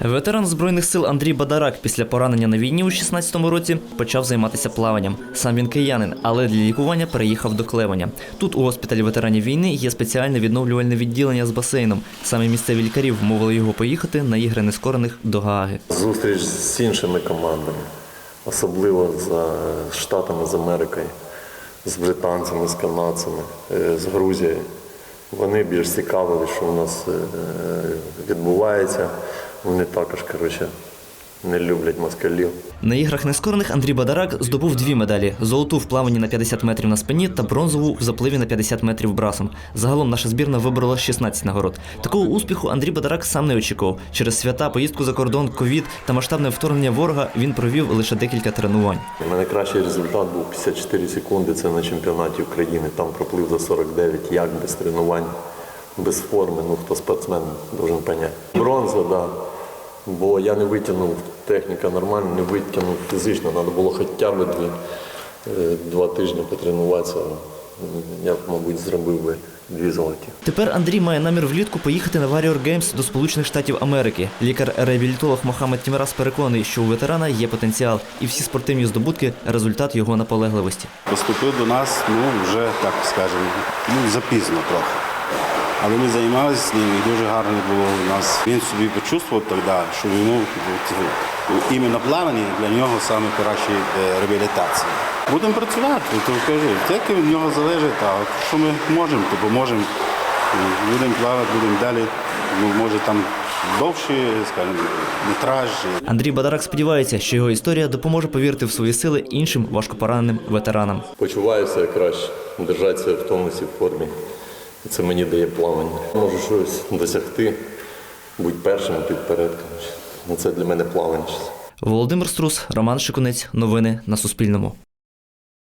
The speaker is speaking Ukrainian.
Ветеран збройних сил Андрій Бадарак після поранення на війні у 16-му році почав займатися плаванням. Сам він киянин, але для лікування переїхав до Клеваня. Тут у госпіталі ветеранів війни є спеціальне відновлювальне відділення з басейном. Саме місцеві лікарі вмовили його поїхати на ігри нескорених до Гааги. Зустріч з іншими командами, особливо з Штатами з Америкою, з британцями, з канадцями, е, з Грузією. Вони більш цікавили, що у нас е, відбувається. Вони також, коротше, не люблять москалів. На іграх нескорених Андрій Бадарак здобув дві медалі: золоту в плаванні на 50 метрів на спині та бронзову в запливі на 50 метрів брасом. Загалом наша збірна виборола 16 нагород. Такого успіху Андрій Бадарак сам не очікував. Через свята, поїздку за кордон, ковід та масштабне вторгнення ворога він провів лише декілька тренувань. У мене кращий результат був 54 секунди. Це на чемпіонаті України. Там проплив за 49, як без тренувань, без форми. Ну хто спортсмен должен поняти. Бронза, так. Да. Бо я не витягнув техніка нормальна, не витягнув фізично. Треба було хоча б дві, е, два тижні потренуватися. Я б, мабуть, зробив би дві золоті. Тепер Андрій має намір влітку поїхати на Warrior Games до Сполучених Штатів Америки. Лікар-реабілітолог Мохамед Тімрас переконаний, що у ветерана є потенціал, і всі спортивні здобутки результат його наполегливості. Поступив до нас, ну вже так скажемо, ну запізно трохи. Але ми займалися з ним і дуже гарно було у нас. Він собі почувствував тоді, що йому от, іменно плавання для нього саме краща е, реабілітація. Будемо працювати, то кажу, тільки від нього залежить, а от що ми можемо, то поможемо. Будемо плавати, будемо далі, ну, може там довші, скажімо, метраж. Андрій Бадарак сподівається, що його історія допоможе повірити в свої сили іншим важкопораненим ветеранам. Почуваюся краще, держатися в тонусі, в формі. Це мені дає плавання. Можу щось досягти, бути першим підпередком. Ну, Це для мене плавання. Володимир Струс, Роман Шикунець. Новини на Суспільному.